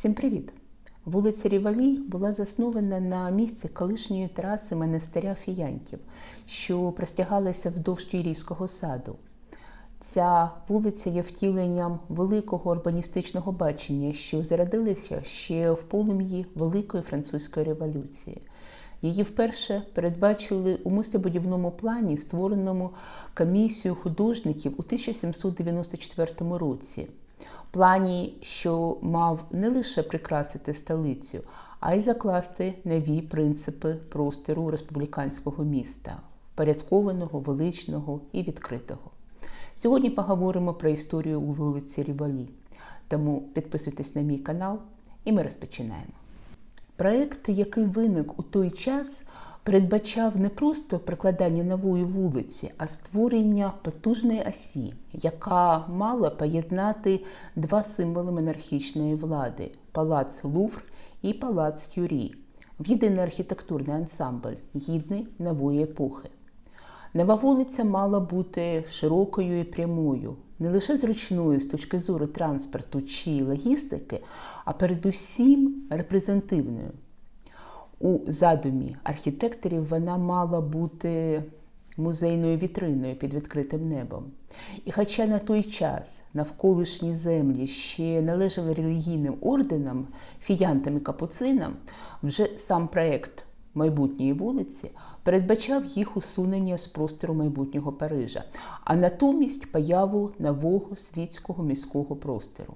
Всім привіт! Вулиця Рівалі була заснована на місці колишньої траси монастиря Фіянтів, що простягалася вздовж Тюрійського саду. Ця вулиця є втіленням великого урбаністичного бачення, що зародилося ще в полум'ї Великої французької революції. Її вперше передбачили у мистобудівному плані, створеному комісією художників у 1794 році. Плані, що мав не лише прикрасити столицю, а й закласти нові принципи простору республіканського міста, впорядкованого, величного і відкритого. Сьогодні поговоримо про історію у вулиці Рівалі. Тому підписуйтесь на мій канал, і ми розпочинаємо. Проект, який виник у той час, передбачав не просто прикладання нової вулиці, а створення потужної осі, яка мала поєднати два символи монархічної влади палац Лувр і палац Тюрі в єдиний архітектурний ансамбль, гідний нової епохи. Нова вулиця мала бути широкою і прямою, не лише зручною з точки зору транспорту чи логістики, а передусім репрезентивною. У задумі архітекторів вона мала бути музейною вітриною під відкритим небом. І хоча на той час навколишні землі ще належали релігійним орденам, фіянтам і капуцинам, вже сам проект майбутньої вулиці передбачав їх усунення з простору майбутнього Парижа, а натомість появу нового світського міського простору.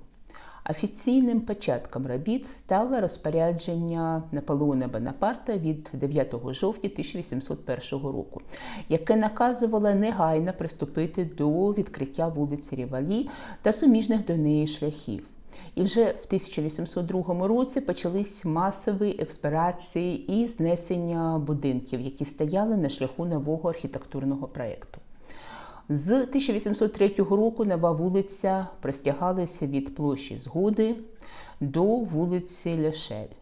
Офіційним початком робіт стало розпорядження Наполеона Бонапарта від 9 жовтня 1801 року, яке наказувало негайно приступити до відкриття вулиці Рівалі та суміжних до неї шляхів. І вже в 1802 році почались масові експірації і знесення будинків, які стояли на шляху нового архітектурного проєкту. З 1803 року нова вулиця простягалася від площі Згоди до вулиці Лешель,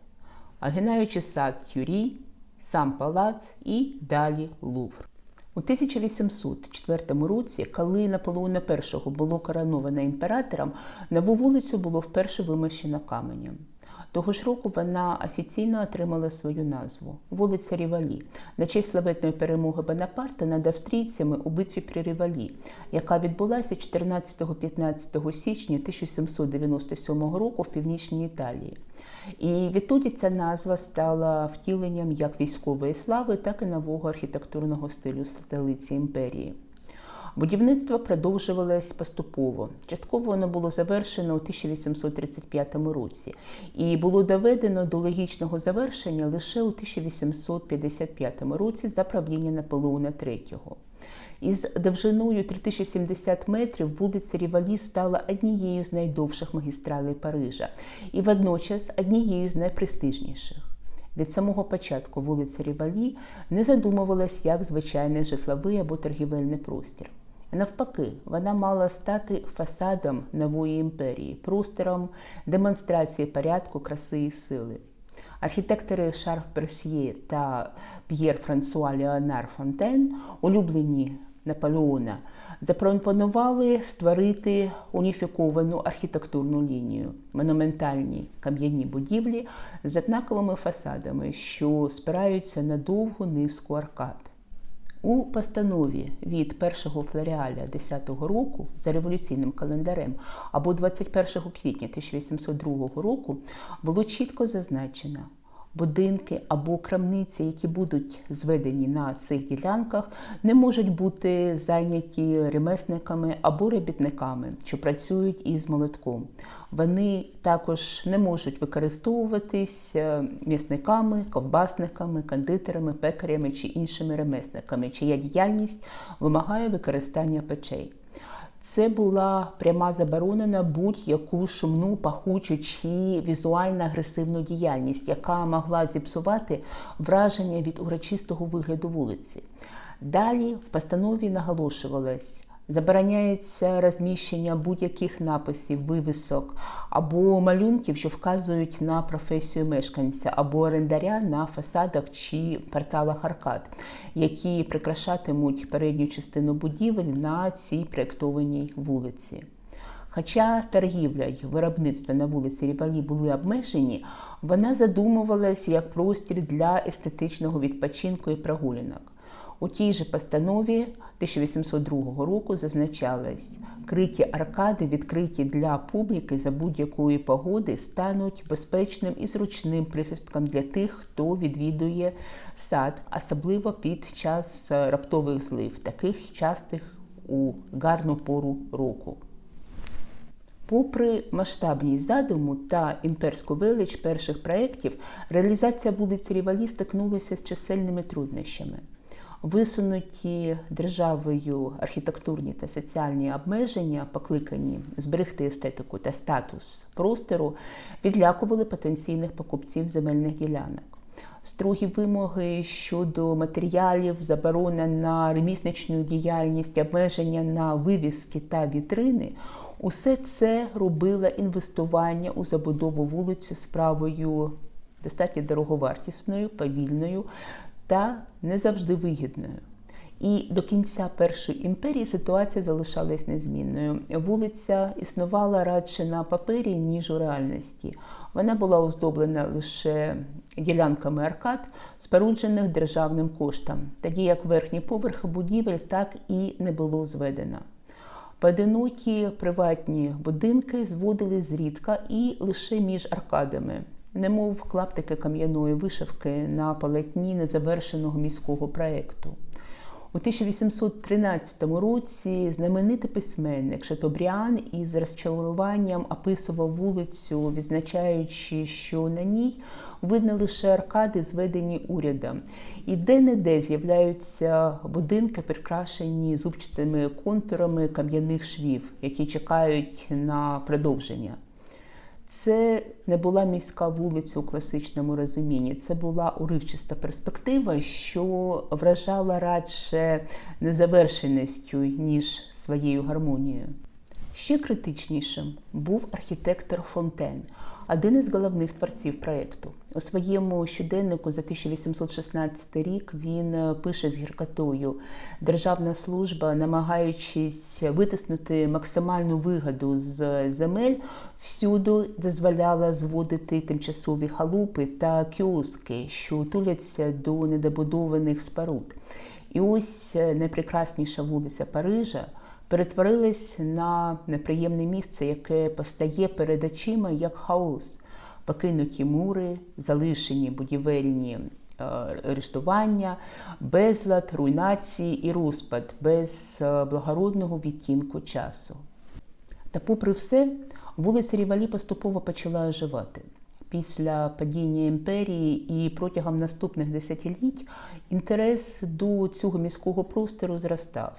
огинаючи сад Тюрі, сам палац і далі Лувр. У 1804 році, коли Наполеона І було короновано імператором, нову вулицю було вперше вимощено каменем. Того ж року вона офіційно отримала свою назву вулиця Рівалі на честь славетної перемоги Бонапарта над австрійцями у битві при Рівалі, яка відбулася 14-15 січня 1797 року в північній Італії. І відтоді ця назва стала втіленням як військової слави, так і нового архітектурного стилю столиці імперії. Будівництво продовжувалось поступово. Частково воно було завершено у 1835 році і було доведено до логічного завершення лише у 1855 році за правління Наполеона III. Із довжиною 3070 метрів вулиця Рівалі стала однією з найдовших магістралей Парижа і водночас однією з найпрестижніших. Від самого початку вулиця Рівалі не задумувалась як звичайний житловий або торгівельний простір. Навпаки, вона мала стати фасадом нової імперії, простором демонстрації порядку, краси і сили. Архітектори Шар Персьє та П'єр Франсуа Леонар Фонтен, улюблені Наполеона, запропонували створити уніфіковану архітектурну лінію, монументальні кам'яні будівлі з однаковими фасадами, що спираються на довгу низку аркад. У постанові від 1 флоріаля 10-го року за революційним календарем або 21 квітня 1802 року було чітко зазначено, будинки або крамниці, які будуть зведені на цих ділянках, не можуть бути зайняті ремесниками або робітниками, що працюють із молотком. Вони також не можуть використовуватись м'ясниками, ковбасниками, кондитерами, пекарями чи іншими ремесниками, чия діяльність вимагає використання печей. Це була пряма заборона на будь-яку шумну, пахучу чи візуально агресивну діяльність, яка могла зіпсувати враження від урочистого вигляду вулиці. Далі в постанові наголошувалось. Забороняється розміщення будь-яких написів, вивісок або малюнків, що вказують на професію мешканця, або орендаря на фасадах чи порталах аркад, які прикрашатимуть передню частину будівель на цій проєктованій вулиці. Хоча торгівля й виробництво на вулиці Рівалі були обмежені, вона задумувалася як простір для естетичного відпочинку і прогулянок. У тій же постанові 1802 року зазначалось, криті аркади, відкриті для публіки за будь-якої погоди, стануть безпечним і зручним прихистком для тих, хто відвідує сад, особливо під час раптових злив, таких частих у гарну пору року. Попри масштабність задуму та імперську велич перших проєктів, реалізація вулиці Рівалі стикнулася з чисельними труднощами. Висунуті державою архітектурні та соціальні обмеження, покликані зберегти естетику та статус простору, відлякували потенційних покупців земельних ділянок. Строгі вимоги щодо матеріалів, заборона на ремісничну діяльність, обмеження на вивіски та вітрини усе це робило інвестування у забудову вулиці справою достатньо дороговартісною, повільною та не завжди вигідною. І до кінця першої імперії ситуація залишалась незмінною. Вулиця існувала радше на папері, ніж у реальності. Вона була оздоблена лише ділянками аркад, споруджених державним коштом, тоді як верхні поверхи будівель так і не було зведено. Поодинокі приватні будинки зводили зрідка і лише між аркадами, немов клаптики кам'яної вишивки на полотні незавершеного міського проєкту. У 1813 році знаменитий письменник Шатобріан із розчаруванням описував вулицю, відзначаючи, що на ній видно лише аркади, зведені урядом, і де-не-де з'являються будинки, прикрашені зубчатими контурами кам'яних швів, які чекають на продовження. Це не була міська вулиця у класичному розумінні, це була уривчиста перспектива, що вражала радше незавершеністю, ніж своєю гармонією. Ще критичнішим був архітектор Фонтен, один із головних творців проєкту. У своєму щоденнику за 1816 рік він пише з гіркотою: Державна служба, намагаючись витиснути максимальну вигоду з земель, всюди дозволяла зводити тимчасові халупи та кіоски, що туляться до недобудованих споруд. І ось найпрекрасніша вулиця Парижа перетворилась на неприємне місце, яке постає перед очима як хаос, покинуті мури, залишені будівельні арештування, безлад, руйнації і розпад без благородного відтінку часу. Та, попри все, вулиця Рівалі поступово почала оживати. Після падіння імперії і протягом наступних десятиліть інтерес до цього міського простору зростав.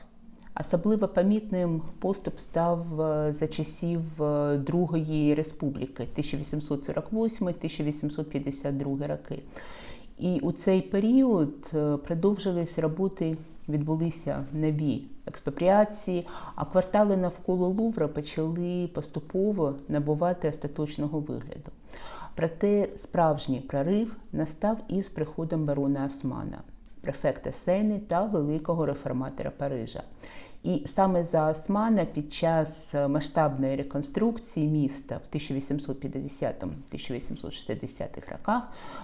Особливо помітним поступ став за часів Другої республіки 1848-1852 роки. І у цей період продовжились роботи, відбулися нові експропріації, а квартали навколо Лувра почали поступово набувати остаточного вигляду. Проте справжній прорив настав із приходом барона Османа, префекта Сени та великого реформатора Парижа. І саме за Османа під час масштабної реконструкції міста в 1850-1860 роках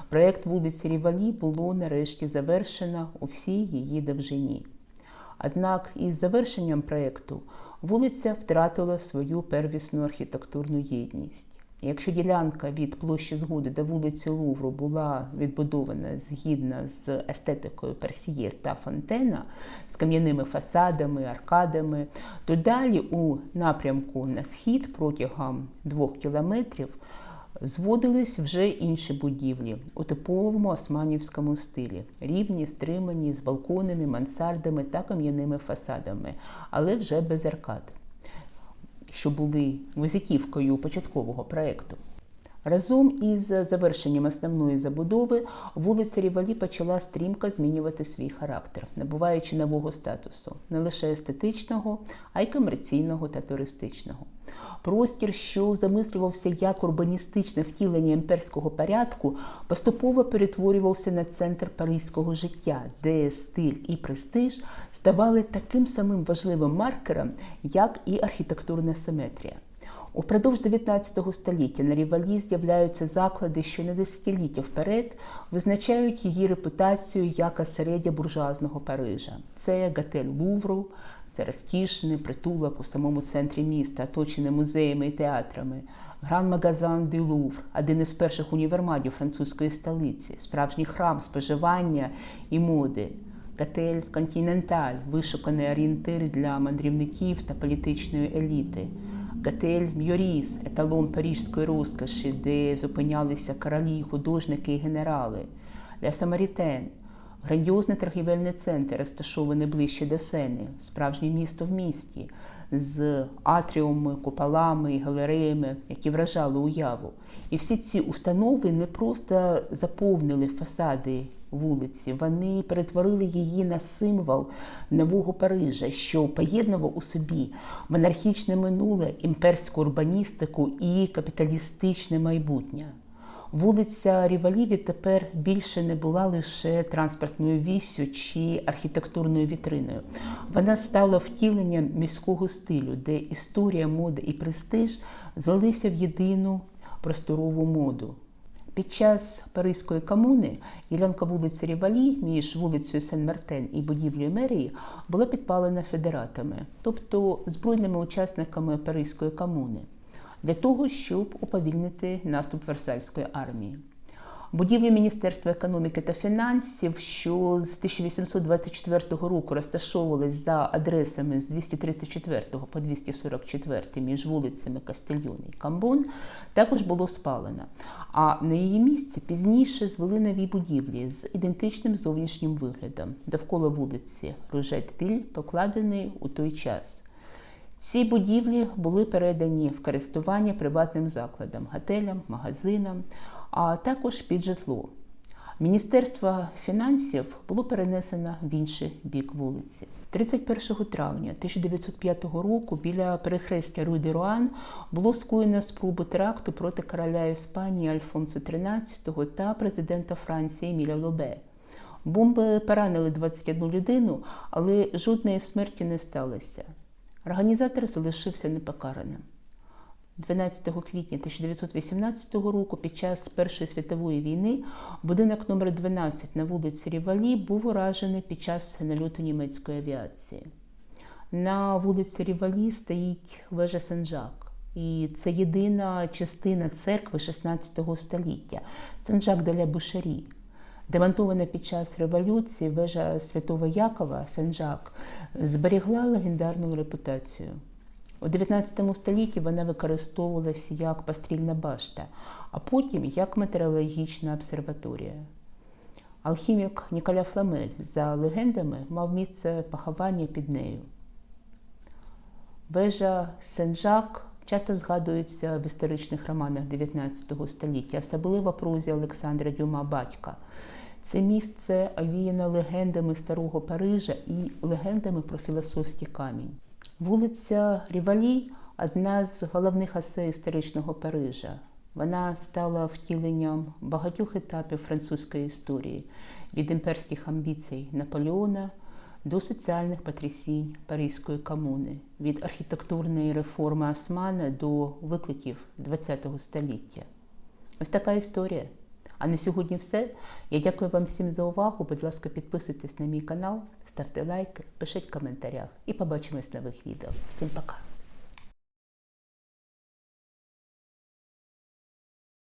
проєкт вулиці Рівалі було нарешті завершено у всій її довжині. Однак із завершенням проєкту вулиця втратила свою первісну архітектурну єдність. Якщо ділянка від площі Згоди до вулиці Лувру була відбудована згідно з естетикою Персіє та Фонтена, з кам'яними фасадами, аркадами, то далі у напрямку на схід протягом двох кілометрів зводились вже інші будівлі у типовому османівському стилі, рівні, стримані з балконами, мансардами та кам'яними фасадами, але вже без аркад що були визитівкою початкового проєкту. Разом із завершенням основної забудови вулиця Рівалі почала стрімко змінювати свій характер, набуваючи нового статусу не лише естетичного, а й комерційного та туристичного. Простір, що замислювався як урбаністичне втілення імперського порядку, поступово перетворювався на центр паризького життя, де стиль і престиж ставали таким самим важливим маркером, як і архітектурна симетрія. Упродовж 19 століття на Рівалі з'являються заклади, що на десятиліття вперед визначають її репутацію як осереддя буржуазного Парижа. Це готель Лувру, це розкішний притулок у самому центрі міста, оточений музеями і театрами. Гран Магазан де Лувр, один із перших універмагів французької столиці, справжній храм споживання і моди. Готель Континенталь, вишуканий орієнтир для мандрівників та політичної еліти. Готель Мьоріс, еталон парижської розкоші, де зупинялися королі, художники і генерали. Ля Самарітен, грандіозний торгівельний центр, розташований ближче до Сени, справжнє місто в місті, з атріумами, куполами галереями, які вражали уяву. І всі ці установи не просто заповнили фасади вулиці, вони перетворили її на символ нового Парижа, що поєднував у собі монархічне минуле, імперську урбаністику і капіталістичне майбутнє. Вулиця Ріваліві тепер більше не була лише транспортною віссю чи архітектурною вітриною. Вона стала втіленням міського стилю, де історія, мода і престиж злилися в єдину просторову моду. Під час Паризької комуни ділянка вулиці Рівалі між вулицею Сен-Мартен і будівлею мерії була підпалена федератами, тобто збройними учасниками Паризької комуни, для того, щоб уповільнити наступ Версальської армії. Будівлі Міністерства економіки та фінансів, що з 1824 року розташовувались за адресами з 234 по 244 між вулицями Кастильйон і Камбон, також було спалено. А на її місці пізніше звели нові будівлі з ідентичним зовнішнім виглядом довкола вулиці Ружет-Віль, покладений у той час. Ці будівлі були передані в користування приватним закладам, готелям, магазинам, а також під житло. Міністерство фінансів було перенесено в інший бік вулиці. 31 травня 1905 року біля перехрестя Руй Руан було скоєно спробу теракту проти короля Іспанії Альфонсо XIII та президента Франції Еміля Лобе. Бомби поранили 21 людину, але жодної смерті не сталося. Організатор залишився непокараним. 12 квітня 1918 року, під час Першої світової війни, будинок номер 12 на вулиці Рівалі був уражений під час нальоту німецької авіації. На вулиці Рівалі стоїть вежа Сен-Жак. І це єдина частина церкви 16 століття Сен-Жак Бушарі. Демонтована під час революції вежа Святого Якова Сен-Жак зберігла легендарну репутацію. У 19 столітті вона використовувалася як пострільна башта, а потім як метеорологічна обсерваторія. Алхімік Ніколя Фламель, за легендами, мав місце поховання під нею. Вежа Сен-Жак часто згадується в історичних романах 19 століття, особливо прозі Олександра Дюма Батька. Це місце овіяно легендами старого Парижа і легендами про філософський камінь. Вулиця Рівалі одна з головних осей історичного Парижа. Вона стала втіленням багатьох етапів французької історії від імперських амбіцій Наполеона до соціальних потрясінь Паризької комуни, від архітектурної реформи Османа до викликів ХХ століття. Ось така історія. А на сьогодні все. Я дякую вам всім за увагу. Будь ласка, підписуйтесь на мій канал, ставте лайки, пишіть в коментарях і побачимось в нових відео. Всім пока!